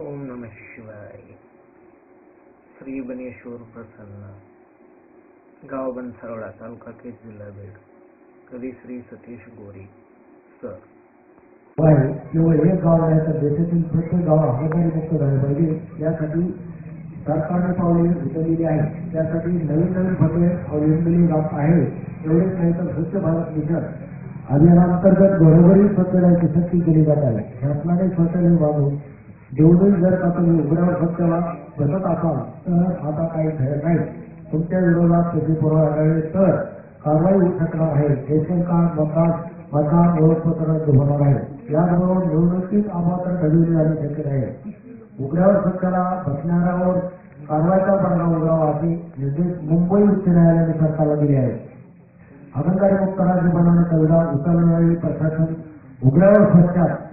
ओम नम शिवाय। श्री बनेश्वर प्रसन्न। गाव बनसरोडा तालुका केज जिल्हा बीड। कवी श्री सतीश गोरे सर। केवळ एक गाव आहे तर देशातील प्रत्येक गाव हाताने मुक्त झाले पाहिजे. यासाठी सरकारने पावले उचललेली आहे. त्यासाठी नवीन नवीन फटे अवलंबलेली जात आहे एवढेच नाही तर स्वच्छ भारत मिशन अभियानांतर्गत घरोघरी स्वच्छतेची सक्ती केली जात आहे. शासनाने शौचालय बांधून जेवढंही जर का तुम्ही उघड्यावर सत्याला बसत असाल तर आता काही खरं नाही. तुमच्या विरोधात त्याची पुरावा आढळले तर कारवाई होऊ शकणार आहे. रेशन कार्ड मतदान मतदान ओळखपत्र होणार आहे. याबरोबर निवडणुकीत अपात्र घडविली जाणे शक्य आहे. उघड्यावर सत्याला बसणाऱ्यावर कारवाईचा पडला उघडावा असे निर्देश मुंबई उच्च न्यायालयाने सरकारला दिले आहेत. अहंकारी मुक्त राज्य बनवण्याचा विधान उचलण्यावेळी प्रशासन उघड्यावर सत्यात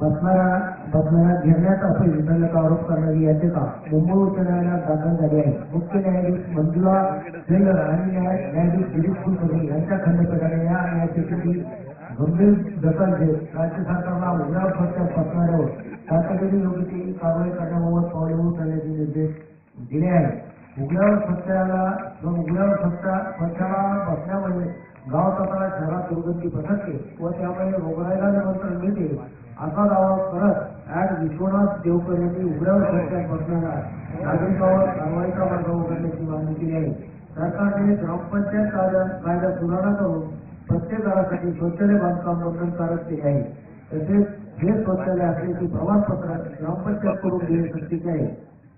పద్మ बसणाऱ्या घेण्यात असेल विधानाचा आरोप करणारी याचिका मुंबई उच्च न्यायालयात दाखल झाली आहे. मुख्य न्यायाधीश मंजुळा सेंगर आणि न्यायाधीश दिलीप कुलकर्णी यांच्या खंडपीठाने या याचिकेची गंभीर दखल घेत राज्य सरकारला उघड्यावर फटक्यात बसणाऱ्यावर तातडीने योग्य ती कारवाई करण्याबाबत पावले उचलण्याचे निर्देश दिले आहेत. उघड्यावर फटक्याला उघड्यावर फटका स्वच्छाला बसण्यामुळे गाव तथा शहरात दुर्गती पसरते व त्यामुळे रोगराईला निमंत्रण मिळते असा दावा करत आज विश्वनाथ देवकर यांनी उघड्यावर स्वच्छात बसणाऱ्या नागरिकांवर कारवाईचा मार्ग उघडण्याची मागणी केली आहे. सरकारने ग्रामपंचायत कायदा कायदा सुधारणा करून प्रत्येक घरासाठी शौचालय बांधकाम बंधनकारक केले आहे. तसेच हे शौचालय असल्याचे प्रमाणपत्र ग्रामपंचायत करून देणे सक्तीचे आहे.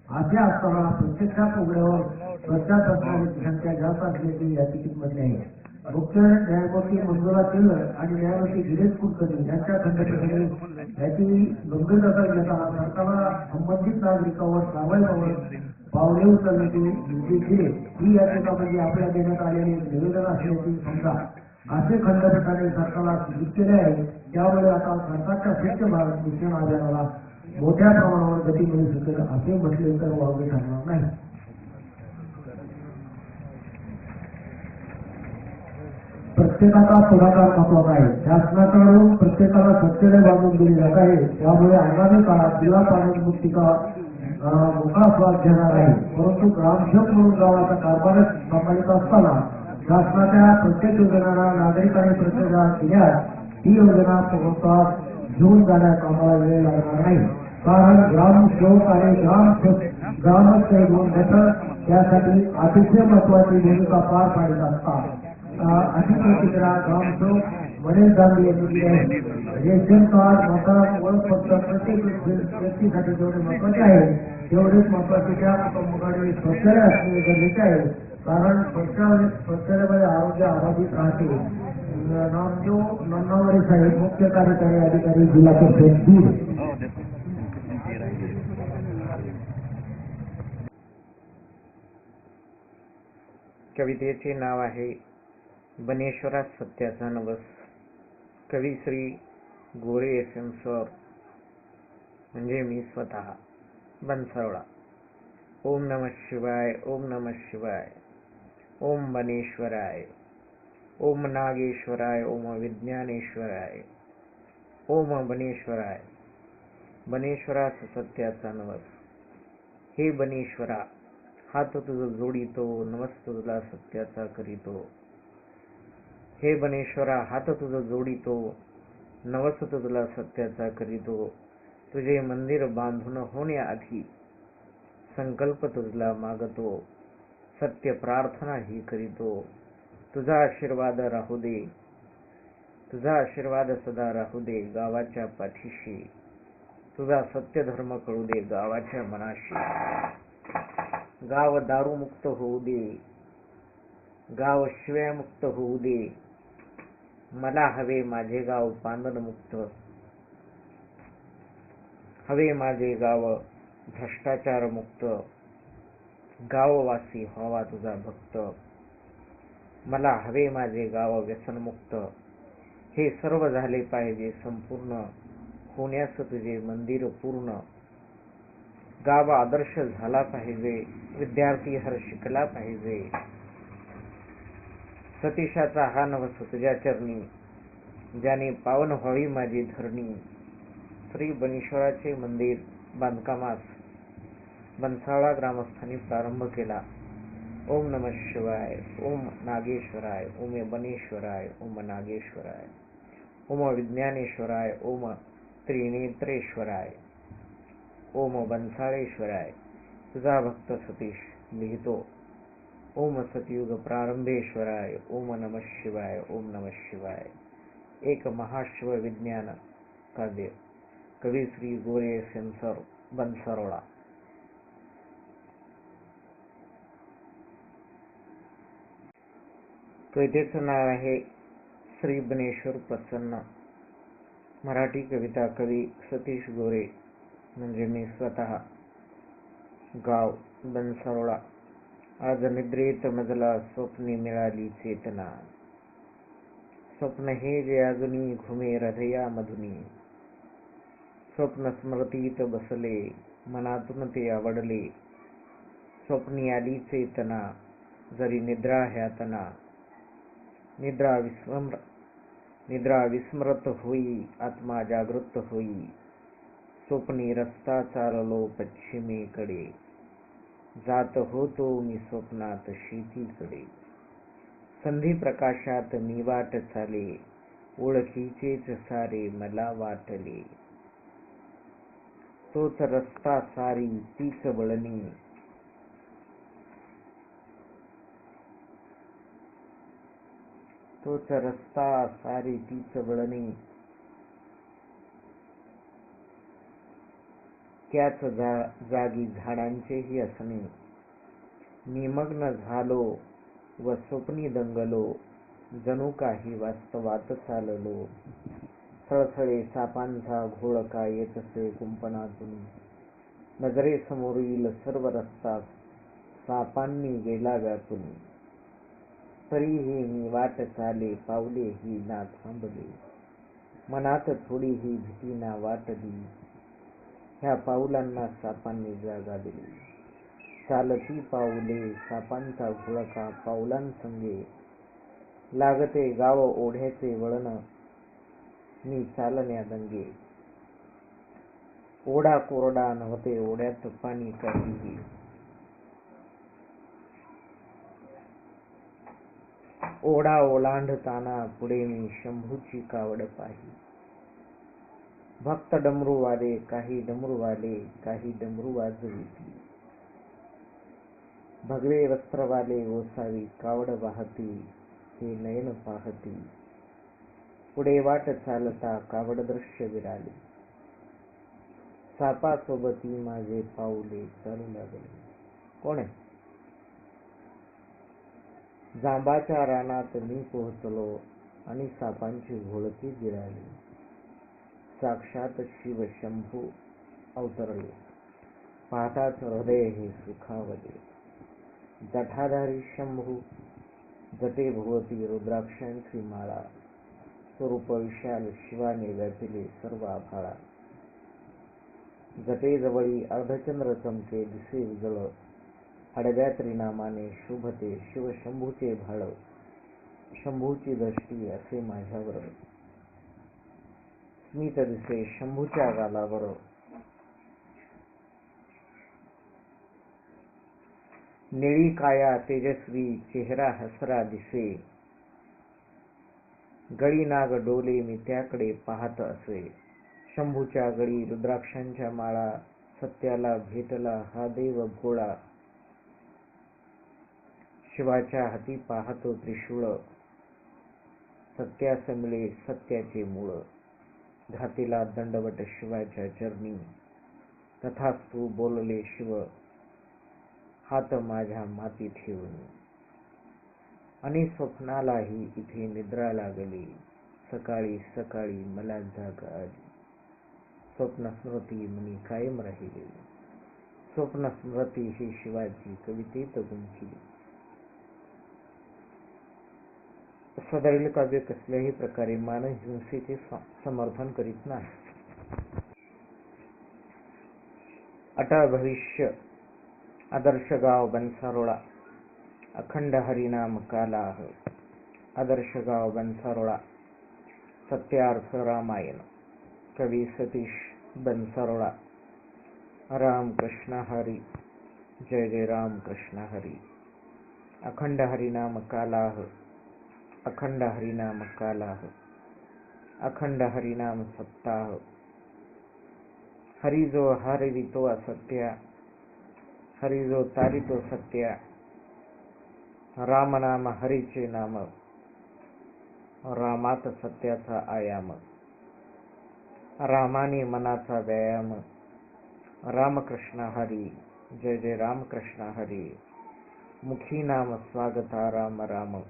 असे असताना प्रत्यक्षात उघड्यावर स्वच्छता असणाऱ्यांची संख्या जास्त असल्याचे याचिकेत म्हटले आहे. मुख्य न्यायमूर्ती मंजुळा केलर आणि न्यायमूर्ती दिनेश कुलकर्णी यांच्या खंडपीठाने याची गंभीर दखल घेताना सरकारला संबंधित नागरिकांवर कारवाईबाबत पावले उचलण्याची निर्देश दिले ही याचिका म्हणजे आपल्या देण्यात आलेले निवेदन असल्याचे समजा असे खंडपीठाने सरकारला सूचित केले आहे त्यामुळे आता सरकारच्या स्वच्छ भारत मिशन अभियानाला मोठ्या प्रमाणावर गती मिळू शकेल असे म्हटले तर वावगे ठरणार नाही. प्रत्येकाचा पुढाकार महत्त्वाचा आहे. शासनाकडून प्रत्येकाला स्वच्छता बांधून दिली जात आहे. त्यामुळे आगामी काळात जिल्हा पाणी मुक्तिका मोठा स्वाद घेणार आहे. परंतु ग्रामसेवक म्हणून गावाचा कारभारच सांभाळत असताना शासनाच्या प्रत्येक योजनांना नागरिकांनी प्रतिक्रिया दिल्यास ही योजना पूर्णत्वास घेऊन जाण्यास आम्हाला वेळ लागणार नाही. कारण ग्रामसेवक आणि ग्राम ग्रामसेवक म्हणून त्यासाठी अतिशय महत्वाची भूमिका पार पाडत असतात. अधिक प्रतिक्रिया ग्रामसेवक वडील गांधी यांनी दिली आहे. रेशन कार्ड मतदान ओळखपत्र प्रत्येक व्यक्तीसाठी जेवढे महत्वाचे आहे, तेवढेच महत्वाचे त्या कुटुंबाकडे शौचालय असणे गरजेचे आहे. कारण नन्नावरे साहेब, मुख्य कार्यकारी अधिकारी, जिल्हा परिषद नाव आहे बनेश्वरात सत्याचा नवस. कवी Shri Gore S M. Sir म्हणजे मी स्वतः बनसरोडा. ओम नम शिवाय ओम नम शिवाय. ओम बनेश्वराय. ओम नागेश्वराय ओम विज्ञानेश्वराय. ओम बनेश्वराय. बनेश्वरास सत्याचा नवस. हे बनेश्वरा हात तुझं जोडितो नमस्त तुला सत्याचा करीतो. हे बनेश्वरा हात तुझं जोडितो नवस तुझला सत्याचा करीतो. तुझे मंदिर बांधून होण्याआधी संकल्प तुझला मागतो. सत्य प्रार्थना ही करीतो. तुझा आशीर्वाद राहू दे. तुझा आशीर्वाद सदा राहू दे गावाच्या पाठीशी. तुझा सत्य धर्म कळू दे गावाच्या मनाशी. गाव दारूमुक्त होऊ दे. गाव शिव्यामुक्त होऊ दे. मला हवे माझे गाव पांदनमुक्त हवे माझे गाव भ्रष्टाचारमुक्त. गाववासी व्हावा तुझा भक्त. मला हवे माझे गाव व्यसनमुक्त. हे सर्व झाले पाहिजे संपूर्ण. होण्यास तुझे मंदिर पूर्ण. गाव आदर्श झाला पाहिजे. विद्यार्थी हर शिकला पाहिजे. सतीशाचा हा नवस तुझ्या चरणी ज्याने पावन व्हावी माझी धरणी. श्री बनेश्वराचे मंदिर बांधकामास बनसाळा ग्रामस्थांनी प्रारंभ केला. ओम नम शिवाय ओम नागेश्वराय ओम बनेश्वराय ओम नागेश्वराय ओम विज्ञानेश्वराय ओम त्रिनेत्रेश्वराय ओम बनसाळेश्वराय. तुझा भक्त सतीश लिहितो ओम सतयुग प्रारंभेश्वराय ओम नम शिवाय ओम नम शिवाय। एक महाशिव विज्ञान काव्य कवी श्री गोरे सेन्सर बनसरोळा कवितेचं नाव आहे श्री बनेश्वर प्रसन्न। मराठी कविता कवी सतीश गोरे म्हणजे मी स्वतः गाव बनसरोळा आज निद्रेत मजला स्वप्ने मिळाली चेतना. स्वप्न हे जे अजूनी घुमे हृदया मधुनी स्वप्न स्मृतीत बसले मनातून ते आवडले. स्वप्नी आली चेतना जरी निद्रा ह्यातना. निद्रा विस्मर निद्रा विस्मृत होई आत्मा जागृत होई. स्वप्नी रस्ता चाललो पश्चिमेकडे. जात होतो मी स्वप्नात शेतीकडे. संधी प्रकाशात मी वाट चाले ओळखीचेच सारे मला वाटले. तोच रस्ता सारी तीच वळणी. तोच रस्ता सारी तीच वळणी. त्याच जा जागी झाडांचेही असणे. निमग्न झालो व स्वप्नी दंगलो जणू काही वास्तवात चाललो. थळथळे सापांचा घोळका येत असे कुंपणातून. नजरेसमोरील सर्व रस्ता सापांनी गेला व्यापून तरीही मी वाट चाले पावले ही ना थांबले. मनात थोडीही भीती ना वाटली ह्या पाऊलांना सापांनी जागा दिली. चालती पाऊले सापांचा घोळका पाऊलांसंगे लागते गाव ओढ्याचे वळण मी चालण्या दंगे ओढा कोरडा नव्हते ओढ्यात पाणी काहीही ओढा ओलांडताना पुढे मी शंभूची कावड पाही भक्त डमरूवाले काही डमरूवाले काही डमरू वाजविती भगवे वस्त्रवाले ओसावी कावड वाहती हे नयन पाहती. पुढे वाट चालता कावड दृश्य विराले. सापासोबती माझे पाऊले चालू लागले कोण आहे? जांबाच्या रानात मी पोहोचलो आणि सापांची घोळकी गिराली साक्षात शिव शंभू अवतरले. पाहताच हृदय हे सुखावले. जठाधारी शंभू जटे भोवती रुद्राक्षांची माळा स्वरूप विशाल शिवाने व्यापिले सर्व आभाळा. जटेजवळी अर्धचंद्र चमके दिसे उजळ हडव्या त्रिनामाने शुभते शिव शंभूचे भाळ शंभूची दृष्टी असे माझ्यावर. स्मित दिसे शंभूच्या गालावर निळी काया तेजस्वी चेहरा हसरा दिसे. गळी नाग डोले मी त्याकडे पाहत असे. शंभूच्या गळी रुद्राक्षांच्या माळा सत्याला भेटला हा देव भोळा. शिवाच्या हाती पाहतो त्रिशूळ सत्यास मिळे सत्याचे मूळ. घातीला दंडवट शिवाच्या चरणी. तथास्तू बोलले शिव हात माझ्या माती ठेवून. आणि स्वप्नालाही इथे निद्रा लागली. सकाळी सकाळी मला जाग आली. स्वप्न स्मृती मनी कायम राहिली. स्वप्न स्मृती ही शिवाची कवितेत गुंतली सदैल काव्य कसल्याही प्रकारे मानहिंसेचे हिंसेचे समर्थन करीत नाही. अटळ भविष्य आदर्श गाव बनसारोळा अखंड हरिनाम कालाह आदर्श गाव बनसारोळा सत्यार्थ रामायण कवी सतीश बनसारोळा राम कृष्ण हरी जय जय राम कृष्ण हरी अखंड हरिनाम कालाह. अखंड हरिनाम कालाह, अखंड हरिनाम सप्ताह। हरी जो हरवितो असत्य, हरी जो तारितो सत्य रामनाम हरीचे नाम, रामात सत्याचा आयाम। रामाने मनाचा व्यायाम। रामकृष्ण हरी, जय जय रामकृष्ण हरी। मुखी नाम स्वागता राम राम।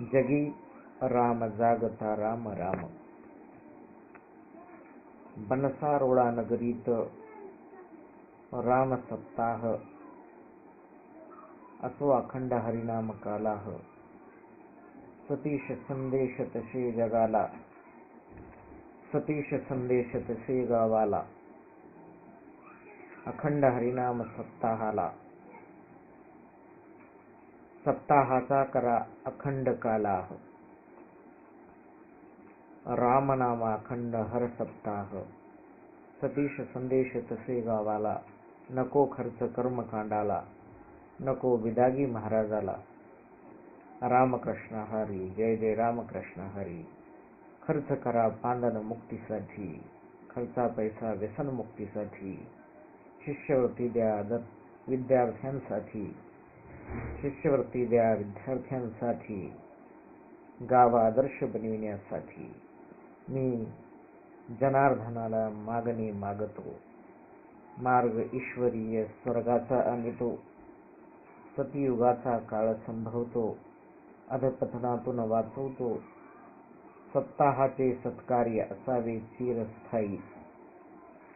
जगी राम जागता राम राम. बनसारोळा नगरीत राम सप्ताह असो अखंड हरिनाम कालाह. सतीश संदेश तसे जगाला. सतीश संदेश तसे गावाला. अखंड हरिनाम सप्ताहाला. सप्ताहाचा करा अखंड कालाह. रामनामा अखंड हर सप्ताह. सतीश संदेश तसे गावाला नको खर्च कर्मकांडाला नको विदागी महाराजाला. रामकृष्ण हरी जय जय रामकृष्ण हरी. खर्च करा पांदन मुक्तीसाठी खर्चा पैसा व्यसन मुक्तीसाठी. शिष्यवृत्ती द्या दत्त विद्यार्थ्यांसाठी. शिष्यवृत्ती द्या विद्यार्थ्यांसाठी. गाव आदर्श बनविण्यासाठी. मी जनार्दनाला मागणे मागतो. मार्ग ईश्वरीय स्वर्गाचा आणतो. सतयुगाचा काळ संभवतो. अधपतनातून वाचवतो. सप्ताहाचे सत्कार्य असावे चिरस्थायी.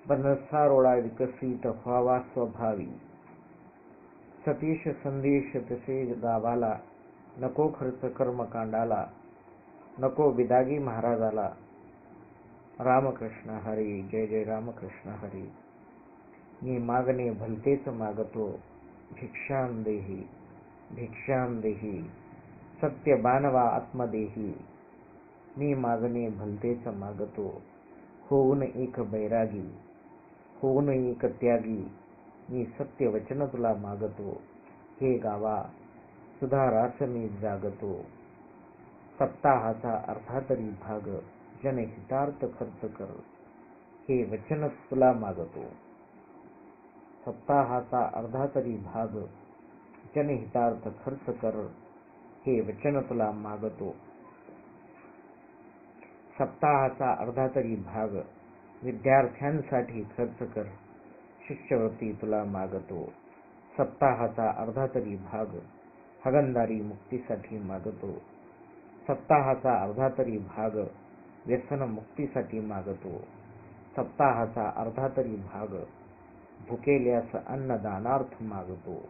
बनसारोळा विकसित व्हावा स्वभावी. सतीश संदेश तसे गावाला नको खर्च कर्मकांडाला नको बिदागी महाराजाला. रामकृष्ण हरी जय जय रामकृष्ण हरी. मी मागणे भलतेच मागतो भिक्षां देही भिक्षाम देही सत्य बानवा आत्मदेही. मी मागणे भलतेच मागतो होऊन एक बैरागी होऊन एक त्यागी. मी सत्य वचन तुला मागतो हे गावा सुधारास मी जागतो सप्ताहाचा अर्थातरी भाग जनहितार्थ खर्च कर हे वचन तुला मागतो सप्ताहाचा अर्धा तरी भाग जनहितार्थ खर्च कर हे वचन तुला मागतो सप्ताहाचा अर्धा तरी भाग विद्यार्थ्यांसाठी खर्च कर शिष्यवृत्ती तुला मागतो. सप्ताहाचा अर्धा तरी भाग हगंदारी मुक्तीसाठी मागतो. सप्ताहाचा अर्धा तरी भाग व्यसन मुक्तीसाठी मागतो. सप्ताहाचा अर्धा तरी भाग भुकेल्यास अन्नदानार्थ मागतो.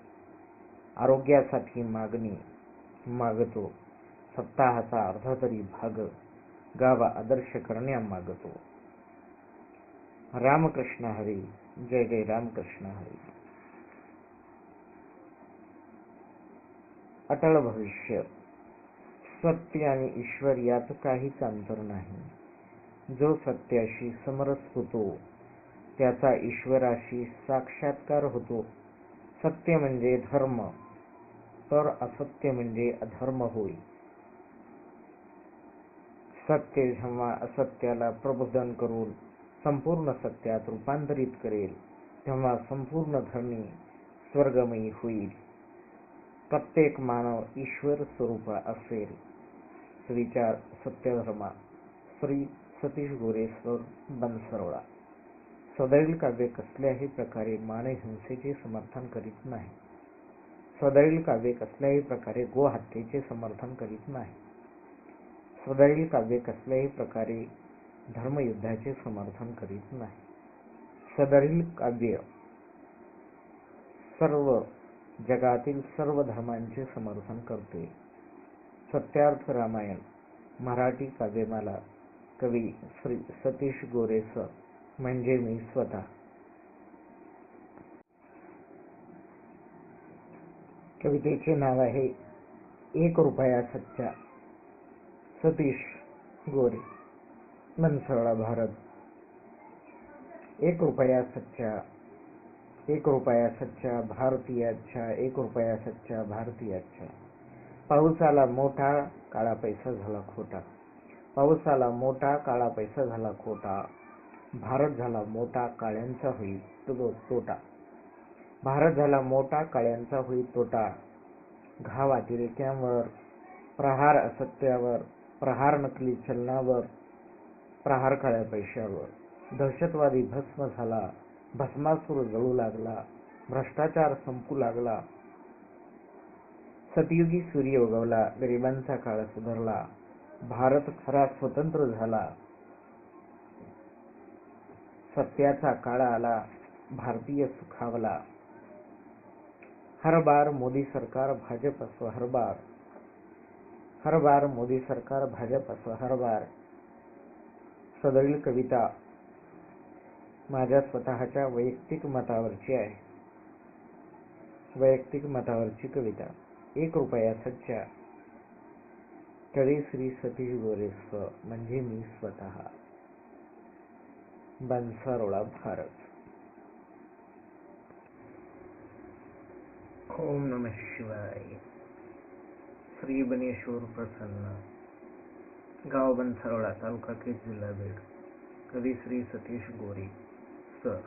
आरोग्यासाठी मागणी मागतो. सप्ताहाचा अर्धा तरी भाग गावा आदर्श करण्या मागतो. रामकृष्ण हरी जय जय रामकृष्ण हरी अटळ भविष्य. सत्य आणि ईश्वर यात काहीच अंतर नाही. जो सत्याशी समरस होतो त्याचा ईश्वराशी साक्षात्कार होतो. सत्य म्हणजे धर्म तर असत्य म्हणजे अधर्म होय. सत्य जेव्हा असत्याला प्रबोधन करून संपूर्ण सत्यात रूपांतरित करेल तेव्हा संपूर्ण धर्मी स्वर्गमयी होईल. प्रत्येक मानव ईश्वर स्वरूप असेल. विचार सत्यधर्मा श्री सतीश गोरेश्वर बनसरोळा सदैल काव्य कसल्याही प्रकारे मानहिंसेचे समर्थन करीत नाही. सदैल काव्य कसल्याही प्रकारे गोहत्येचे समर्थन करीत नाही. सदैल काव्य कसल्याही प्रकारे धर्मयुद्धाचे समर्थन करीत नाही. सदरील काव्य. सर्व जगातील सर्व धर्मांचे समर्थन करते. सत्यार्थ रामायण. मराठी काव्यमाला कवी श्री सतीश गोरे सर म्हणजे मी स्वतः. कवितेचे नाव आहे एक रुपया सच्चा सतीश गोरे. मनसरळा भारत. एक रुपया सच्चा एक रुपया सच्चा भारतीयाच्या एक रुपया सच्चा भारतीयाच्या पाऊस आला मोठा काळा पैसा झाला खोटा. पाऊस आला मोठा काळा पैसा झाला खोटा. भारत झाला मोठा काळ्यांचा होईल तो तोटा. भारत झाला मोठा काळ्यांचा होईल तोटा. घाव अतिरेक्यांवर प्रहार असत्यावर प्रहार नकली चलनावर प्रहार काळ्या पैशावर दहशतवादी भस्म झाला भस्मासूर जळू लागला भ्रष्टाचार संपू लागला. सतयुगी सूर्य उगवला गरिबांचा काळ सुधारला भारत खरा स्वतंत्र झाला. सत्याचा काळ आला भारतीय सुखावला. हर बार मोदी सरकार भाजप असो हर बार. हर बार मोदी सरकार भाजप असो हर बार. सदरील कविता माझ्या स्वतःच्या वैयक्तिक मतावरची आहे. वैयक्तिक मतावरची कविता. एक रुपया सच्चा. कवी श्री सतीश गोरे स्व म्हणजे मी स्वतः. बनसारोळा भारत. ओम नम शिवाय. श्री बनेश्वर प्रसन्न. गाव बनसारोळा तालुका केज जिल्हा बीड कवी श्री सतीश गोरे सर.